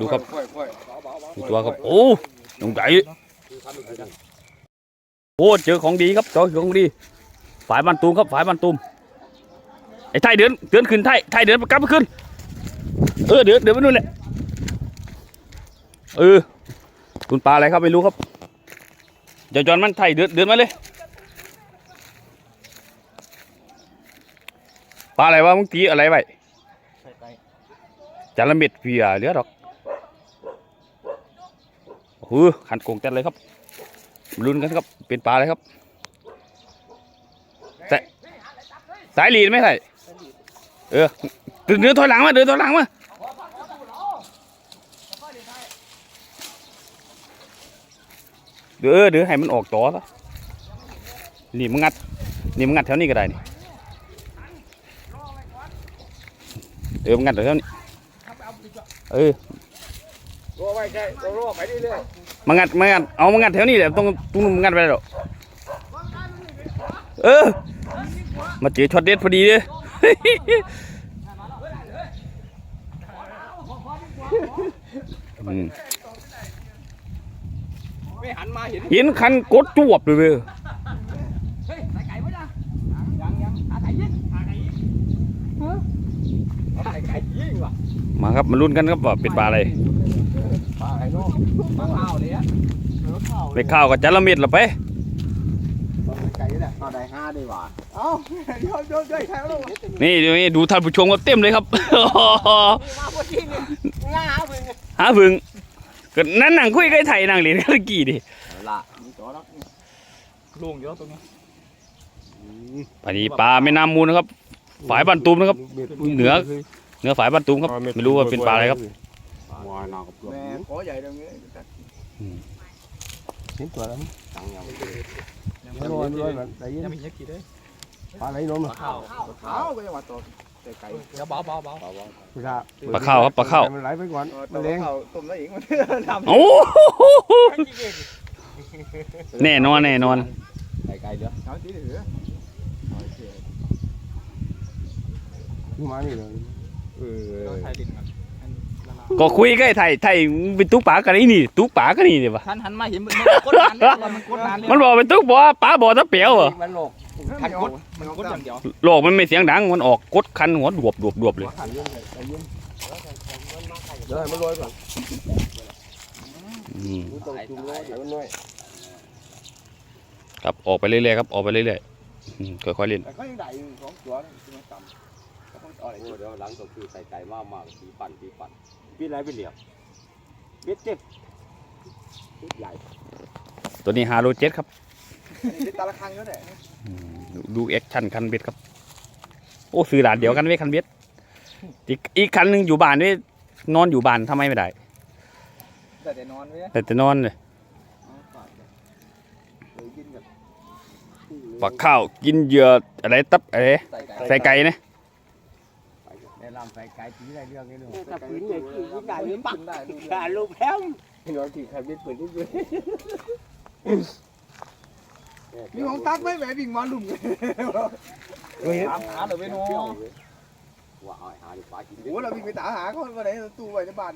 ดูครับดูตัวครับ โอ้น้องใหญ่โอ้เจอของดีครับเจอของดีฝายบันตูมครับฝายบันตูมไอ้ไทยเดินเดินขึ้นไทยไทยเดินกลับขึ้น เออเดินเดินไปนู่นแหละเออคุณปลาอะไรครับไม่รู้ครับเดี๋ยวจอนมันไทยเดินเดินมาเลยปลาอะไรวะเมื่อกี้อะไรไป จาระเม็ดเพียเหลือดอกโอ้โหขันโกงเต็ดเลยครับลุ้นกันครับ เป็นปลาอะไรครับสายสายหลีดไหมใส่เออเดินเดินถอยหลังมาเดินถอยหลังมาเดี๋ยเออเดี๋ยให้มันออกต่อซะนี่มันงัดนี่มันงัดแถวนี้ก็ได้นี่เออมันงัดแถวนี้ เออรอไว้แค่รอไปเรื่อยมันงัดมันงัดเอามันงัดแถวนี้แหละตรงตรงนู้นมันงัดไปแล้วเออ มาเจอช็อตเด็ดพอดีเลยอืมๆไม่หันมาเห็นเห็นคันกดจวบเลยเว้ย เฮ้ยใส่ไก่ไว้ยังยังยังหาไก่ยิงหาไก่ยิงฮะเอาไก่ไก่ยิงว่ะ มาครับมาลุ้นกันครับว่าเป็นปลาอะไรปลาไก่โน่ปลาข้าวเลยอะเออข้าวไปข้าวกับจาระเม็ดละไปไก่นี่แหละเอาได้ห้าดีกว่าเอ้าเดี๋ยวเดี๋ยวเดี๋ยวใครเอาลูกนี่ดูนี่ดูท่านผู้ชมครับเต็มเลยครับมาพอดีนี่ง่าเพิ่งหาพึ่งก็นั่นนั่งคุยกับไอ้ไทยนั่งเหรียญกันกี่ดิละมีตัวแล้วลุงเยอะตรงนี้ปลานี้ปลาแม่น้ำมูลนะครับฝายบันตูมนะครับ เหนือ เนื้อฝายบันตูมครับ ไม่รู้ว่าเป็นปลาอะไรครับแม่ขอใหญ่ตรงนี้เห็นตัวแล้วมั้ยตังยังไม่ร้อนร้อนมันใจเย็นยังมีเยอะกี่ด้วยปลาไหลน้องปมาลาข้าวข้าวก็ยังว่าตัวไก่เดี๋ยวเบาเบาเบาพี่ชาปลาข้าวครับปลาข้าวมันไหลไปก่อนตัมันวแรงข้าวต้มแล้วอีกมันทำโอ้โหแน่นอนแน่นอนไก่ไก่เดี๋ยวเอาที่เหลือขึ้นมานี่เลย เออไทยดินครับก็คุยกับไอ้ไทยไทยเป็นตุ๊กปลากันนี่นี่ตุ๊กปลากันนี่เดี๋ยวะท่านหันมาเห็นมันกดนานเลยมันกดนานเลยมันบอกเป็นตุ๊กบอกว่าปลาบ่อตะเปียวเหรอมันหลอกคันกดมันกดอย่างเดียวโลกมันไม่เสียงดังมันออกกดคันหัวดวบดวบดวบเลยขันเย็นใจเย็นเดี๋ยวให้มันลอยก่อนอืมต้องจุ่มลอยเดี๋ยวมันน้อยครับออกไปเรื่อยๆครับออกไปเรื่อยๆอืมค่อยๆเล่นแต่ก็ยังได้อยู่สองตัวนี่ใช่ไหมต่ำก็ต้ องเอาอะไรโอ้เดี๋ยวหลังก็คือใส่ไก่มากมากปีปั่นปีปั่นปีไรเป็นเหลี่ยมปีเจ็บปีใหญ่ตัวนี้ฮาโลเจ็ตครับติดตาละครั้งเยอะแหละอืมดูแอคชั่นคันเบ็ดครับ โอ้ซื้อหลานเดียวกันไว้ยคันเบ็ดอีกอีกคันหนึงอยู่บ้านไว้ยนอนอยู่บ้านทำไมไม่ได้แต่แต่นอนไว้แต่จะนอนเลยเลยกินกับปักข้าวกินเหยื่ออะไรตับอะไรใส่ไก่ใส่ไก่นะใน ลำใส่ไก่ตีได้เรื่องนี้ด้วยถ้าปืนใหญ่ที่ยิงได้หรือปักได้ดูขาลูกแพมพี่น้องที่ใครเป็นปืนที่ด้วยมีของตักไหมแหมวิ่งมาลุ่มเลยเฮ้ยถามหาเลยไปน้องว่าเอาหาดิปลากินโอ้เราวิ่งไปตามหาคนมาไหนตู้ไว้ในบ้าน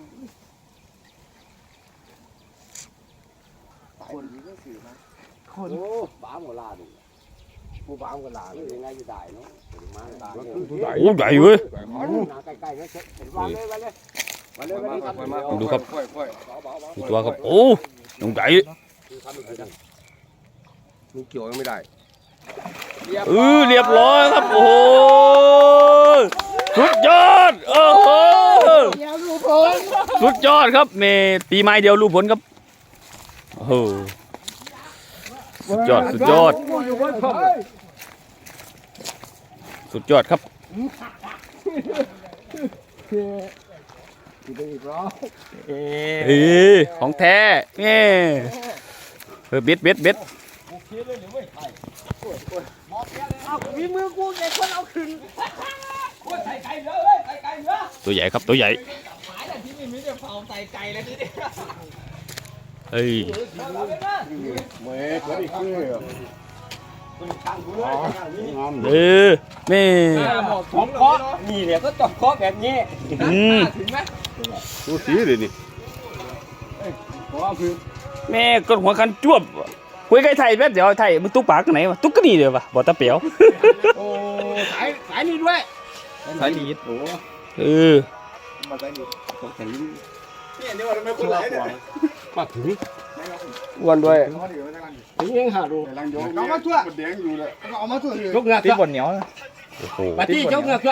คนนี้ก็สื่อมาโอ้บ้าหมดลาดู ผู้บ้ามก็ลาเออยังไงจะได้เนาะมาได้โอ้ใหญ่เว้ยใกล้ๆเนี่ยเห็นว่าเลยว่าเลยว่าเลยว่าเลยดูครับดูตัวครับ โอ้น้องใหญ่มีเกี่ยวยังไม่ได้เออเรียบร้อยครับ โอ้โหสุดยอด โอ้โหสุดยอดครับเมปีไม้เดียวรู้ผลครับ โอ้โหสุดยอด สุดยอด สุดยอดครับที่ได้อีกรอบเอ้ยของแท้เอ้เออเบ็ดเบ็ดเบ็ดมีมือกูไงคนเอาขึ้นใส่ไก่เยอะใส่ไก่เยอะตัวใหญ่ครับตัวใหญ่หายแต่ที่นี่ไม่ได้เผาใส่ไก่เลยทีเดียวเอ้ยเมื่อค นอีกคือเออแม่ของเคาะนี่เนี่ยก็ต้องเคาะแบบนี้อืม ถึงไหมดูสีเลยนี่ขอคือแม่กดหัวคันจวบคุยกับไอ้ไทยแป๊บเดี๋ยวไอ้ไทยมึงตุ๊กปากกันไหนวะตุ๊กก็นี่เดียววะบอกตาเปียว โอ้สายสายนี่ด้วยสายดีดโอ้เออมาสายนี่ต้องแต่ลิ้นเนี่ยเดี๋ยวทำไมคนไหลเนี่ยปากถึงอ้วนด้วยนี่ยังหาดูเอามาทั่วมันแดงอยู่เลยเอามาทั่วเลยยกเงือกที่บนเหนียว ปาร์ตี้ยกเงือก